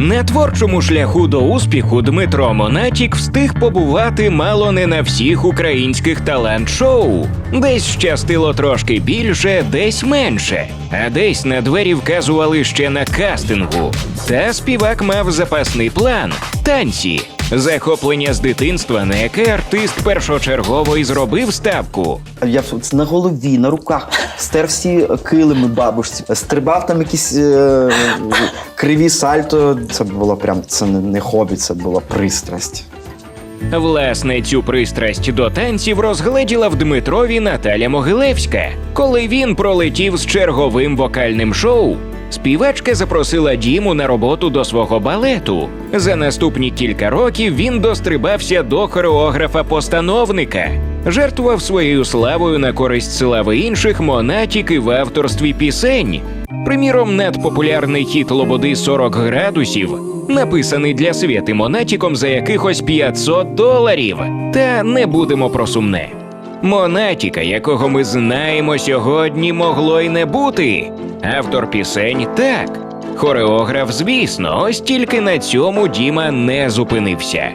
На творчому шляху до успіху Дмитро Монатік встиг побувати мало не на всіх українських талант-шоу. Десь щастило трошки більше, десь менше, а десь на двері вказували ще на кастингу. Та співак мав запасний план танці. Захоплення з дитинства, на яке артист першочергово і зробив ставку. Я на голові, на руках стер всі килими бабушці, стрибав там якісь е, криві сальто. Це було прям це не, хобі, це була пристрасть. Власне, цю пристрасть до танців розгледіла в Дмитрові Наталя Могилевська. Коли він пролетів з черговим вокальним шоу, співачка запросила Діму на роботу до свого балету. За наступні кілька років він дострибався до хореографа-постановника. Жертвував своєю славою на користь слави інших монатік в авторстві пісень. Приміром, надпопулярний хіт Лободи 40 градусів, написаний для світи Монатіком за якихось 500 доларів. Та не будемо про сумне. Монатіка, якого ми знаємо сьогодні, могло й не бути. Автор пісень так. Хореограф, звісно, ось тільки на цьому Діма не зупинився.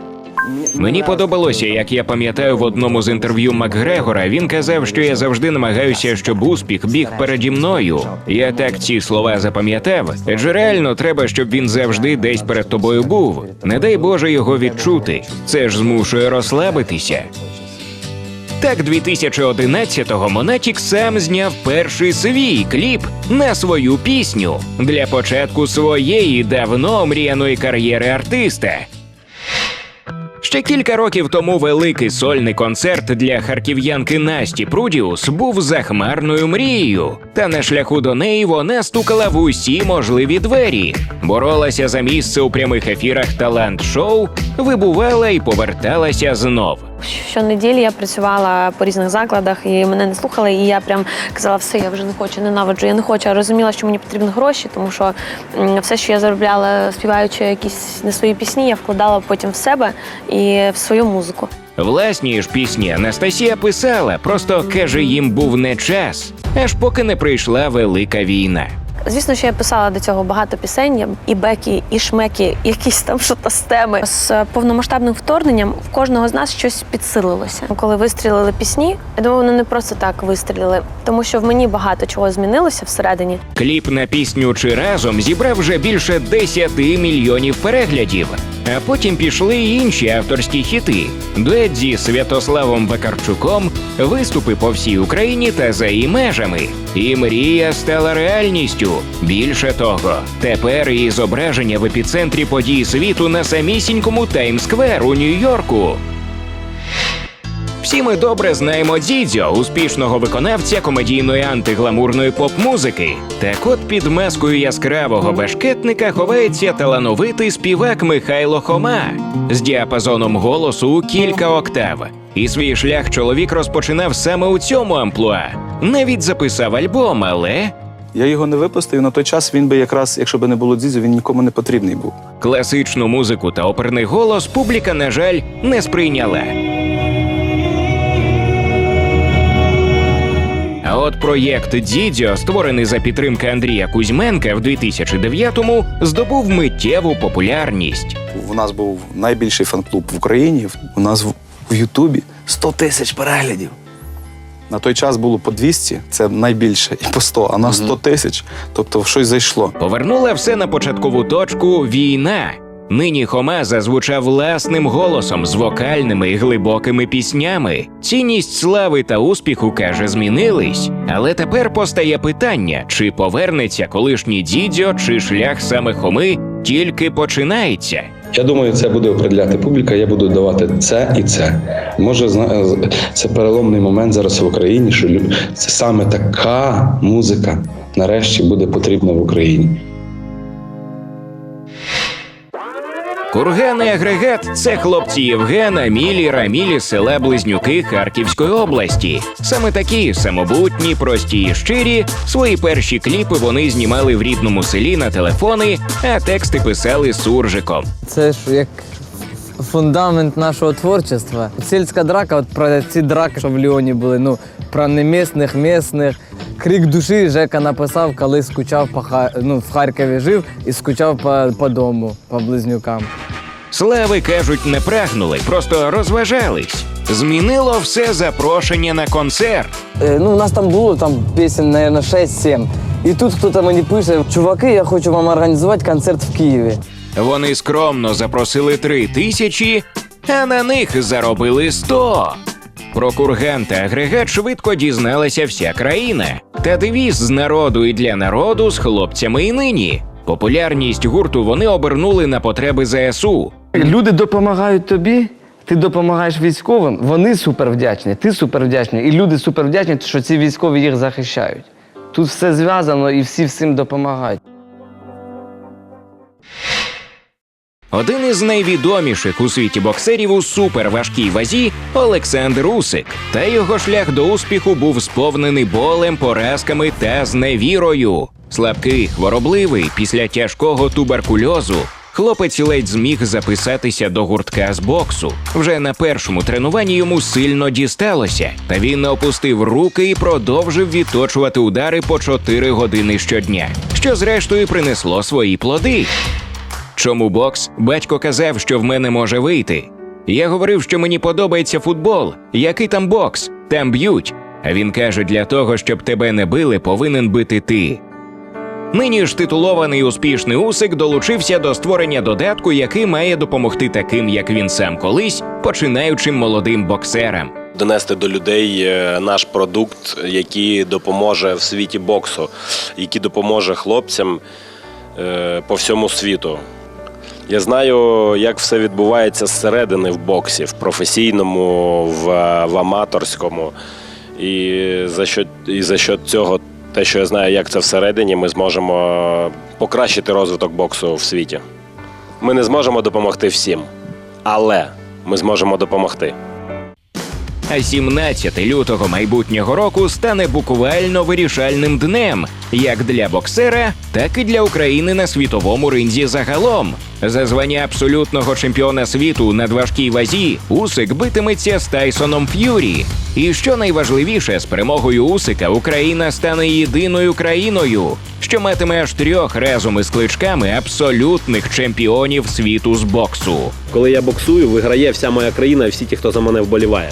Мені подобалося, як я пам'ятаю в одному з інтерв'ю Макгрегора. Він казав, що я завжди намагаюся, щоб успіх біг переді мною. Я так ці слова запам'ятав. Адже реально треба, щоб він завжди десь перед тобою був. Не дай Боже його відчути. Це ж змушує розслабитися. Так, 2011-го Монатік сам зняв перший свій кліп на свою пісню для початку своєї давно омріяної кар'єри артиста. Ще кілька років тому великий сольний концерт для харків'янки Насті Прудіус був захмарною мрією. Та на шляху до неї вона стукала в усі можливі двері, боролася за місце у прямих ефірах талант-шоу, вибувала і поверталася знов. Щонеділі я працювала по різних закладах і мене не слухали. І я прям казала, все, я вже не хочу, ненавиджу, я не хочу. Я розуміла, що мені потрібні гроші, тому що все, що я заробляла, співаючи якісь не свої пісні, я вкладала потім в себе і в свою музику. Власні ж пісні Анастасія писала, просто каже, їм був не час, аж поки не прийшла велика війна. Звісно, що я писала до цього багато пісень, і беки, і шмеки, якісь там шотостеми. З повномасштабним вторгненням в кожного з нас щось підсилилося. Коли вистрілили пісні, я думаю, вони не просто так вистрілили, тому що в мені багато чого змінилося всередині. Кліп на пісню чи разом зібрав вже більше 10 мільйонів переглядів. А потім пішли інші авторські хіти: дует зі Святославом Вакарчуком, виступи по всій Україні та за її межами. І мрія стала реальністю. Більше того, тепер її зображення в епіцентрі подій світу на самісінькому Таймсквер у Нью-Йорку. Всі ми добре знаємо Дзідзьо, успішного виконавця комедійної антигламурної поп-музики. Так от під маскою яскравого башкетника ховається талановитий співак Михайло Хома з діапазоном голосу у кілька октав. І свій шлях чоловік розпочинав саме у цьому амплуа. Навіть записав альбом, але Я його не випустив. На той час він би якраз, якщо б не було дзізу, він нікому не потрібний був. класичну музику та оперний голос публіка, на жаль, не сприйняла. А от проєкт Дідьо, створений за підтримки Андрія Кузьменка в 2009-му, здобув миттєву популярність. У нас був найбільший фан-клуб в Україні. У нас в, в Ютубі 100 тисяч переглядів. На той час було по 200, це найбільше, і по 100, а на 100 тисяч. Тобто щось зайшло. Повернула все на початкову точку війна. Нині Хома зазвучав власним голосом з вокальними і глибокими піснями. Цінність слави та успіху каже, змінились. Але тепер постає питання: чи повернеться колишній дідьо, чи шлях саме Хоми тільки починається. Я думаю, це буде определяти публіка. Я буду давати це і це. Може, зна- це переломний момент зараз в Україні, що саме така музика нарешті буде потрібна в Україні. Курган і агрегат це хлопці Євгена, Мілі, Рамілі, села Близнюки Харківської області. Саме такі самобутні, прості і щирі. Свої перші кліпи вони знімали в рідному селі на телефони, а тексти писали суржиком. Це ж як фундамент нашого творчества. Сільська драка, от про ці драки, що в Ліоні були, ну про немісних, місних. Крик душі Жека написав, коли скучав по ну, в Харкові жив і скучав по, по дому, по близнюкам. Слави кажуть, не прагнули, просто розважались. Змінило все запрошення на концерт. Е, ну, у нас там було там пісень, мабуть, 6-7. І тут хтось мені пише: чуваки, я хочу вам організувати концерт в Києві. Вони скромно запросили три тисячі, а на них заробили сто. Про курган та агрегат швидко дізналася вся країна. Та девіз з народу і для народу з хлопцями і нині. Популярність гурту вони обернули на потреби ЗСУ. Люди допомагають тобі, ти допомагаєш військовим, вони супер вдячні, ти супер вдячний. І люди супер вдячні, що ці військові їх захищають. Тут все зв'язано і всі всім допомагають. Один із найвідоміших у світі боксерів у суперважкій вазі Олександр Усик. Та його шлях до успіху був сповнений болем, поразками та зневірою. Слабкий, хворобливий після тяжкого туберкульозу. Хлопець ледь зміг записатися до гуртка з боксу. Вже на першому тренуванні йому сильно дісталося, та він не опустив руки і продовжив відточувати удари по 4 години щодня, що зрештою принесло свої плоди. Чому бокс? Батько казав, що в мене може вийти. Я говорив, що мені подобається футбол. Який там бокс? Там б'ють. А він каже: для того, щоб тебе не били, повинен бити ти. Нині ж титулований успішний Усик долучився до створення додатку, який має допомогти таким, як він сам колись, починаючим молодим боксерам. донести до людей е, наш продукт, який допоможе в світі боксу, який допоможе хлопцям е, по всьому світу. Я знаю, як все відбувається зсередини в боксі, в професійному, в, в аматорському. І за що, і за що цього, те, що я знаю, як це всередині, ми зможемо покращити розвиток боксу в світі. Ми не зможемо допомогти всім, але ми зможемо допомогти. А 17 лютого майбутнього року стане буквально вирішальним днем як для боксера, так і для України на світовому ринзі загалом. За звання абсолютного чемпіона світу у надважкій вазі Усик битиметься з Тайсоном Ф'юрі. І що найважливіше, з перемогою Усика Україна стане єдиною країною, що матиме аж трьох разом із кличками абсолютних чемпіонів світу з боксу. Коли я боксую, виграє вся моя країна і всі ті, хто за мене вболіває.